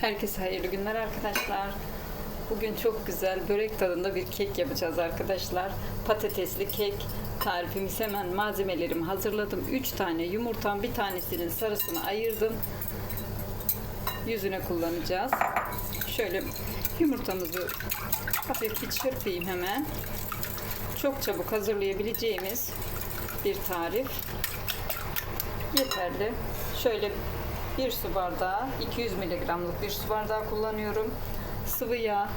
Herkese hayırlı günler arkadaşlar. Bugün çok güzel börek tadında bir kek yapacağız arkadaşlar. Patatesli kek. Tarifimiz hemen malzemelerimi hazırladım. 3 tane yumurtam bir tanesinin sarısını ayırdım. Yüzüne kullanacağız. Şöyle yumurtamızı hafif bir çırpayım hemen. Çok çabuk hazırlayabileceğimiz bir tarif. Yeterli. Şöyle bir su bardağı 200 miligramlık bir su bardağı kullanıyorum. Sıvı yağ,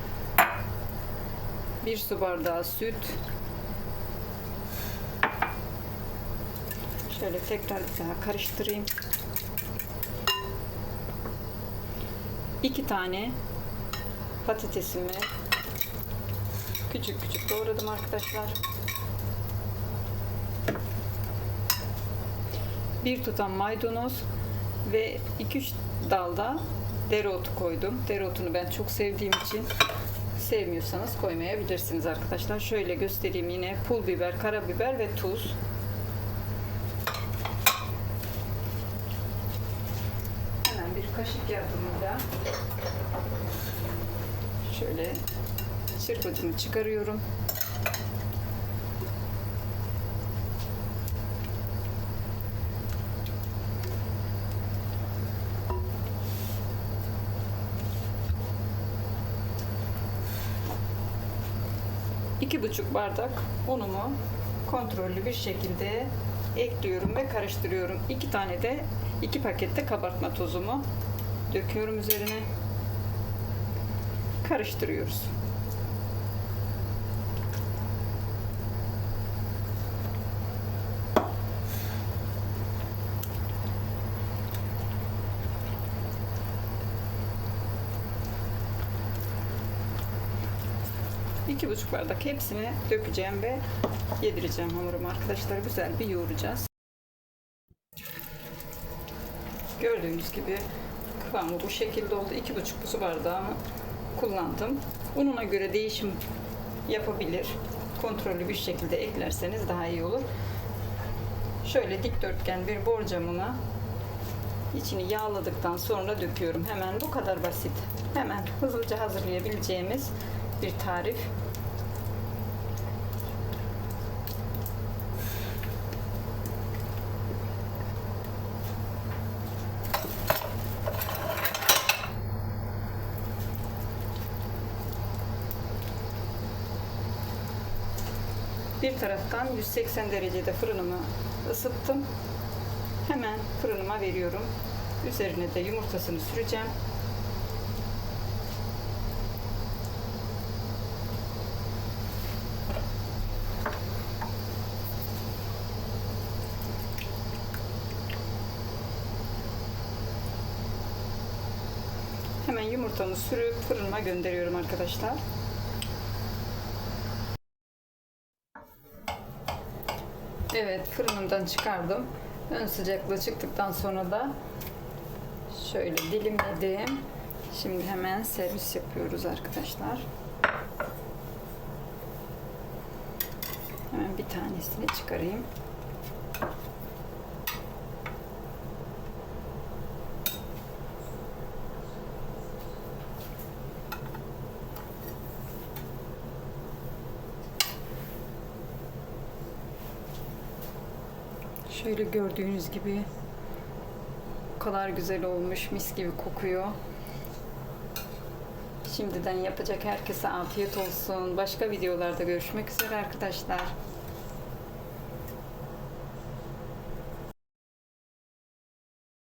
bir su bardağı süt. Şöyle tekrar bir daha karıştırayım. İki tane patatesimi küçük küçük doğradım arkadaşlar. Bir tutam maydanoz ve 2-3 dalda dereotu koydum. Dereotunu ben çok sevdiğim için sevmiyorsanız koymayabilirsiniz arkadaşlar. Şöyle göstereyim yine pul biber, karabiber ve tuz. Hemen bir kaşık yardımıyla şöyle çırpıcımı çıkarıyorum. İki buçuk bardak unumu kontrollü bir şekilde ekliyorum ve karıştırıyorum. İki tane de iki pakette kabartma tozumu döküyorum üzerine. Karıştırıyoruz. İki buçuk bardak hepsini dökeceğim ve yedireceğim hamurumu arkadaşlar. Güzel bir yoğuracağız. Gördüğünüz gibi kıvamı bu şekilde oldu. İki buçuk su bardağımı kullandım. Ununa göre değişim yapabilir. Kontrollü bir şekilde eklerseniz daha iyi olur. Şöyle dikdörtgen bir borcamına içini yağladıktan sonra döküyorum. Hemen bu kadar basit. Hemen hızlıca hazırlayabileceğimiz bir tarif. Bir taraftan 180 derecede fırınımı ısıttım. Hemen fırınıma veriyorum. Üzerine de yumurtasını süreceğim. Yumurtamı sürüp fırınıma gönderiyorum arkadaşlar. Evet fırınımdan çıkardım. Ön sıcaklığı çıktıktan sonra da şöyle dilimledim. Şimdi hemen servis yapıyoruz arkadaşlar. Hemen bir tanesini çıkarayım. Şöyle gördüğünüz gibi o kadar güzel olmuş, mis gibi kokuyor. Şimdiden yapacak herkese afiyet olsun. Başka videolarda görüşmek üzere arkadaşlar.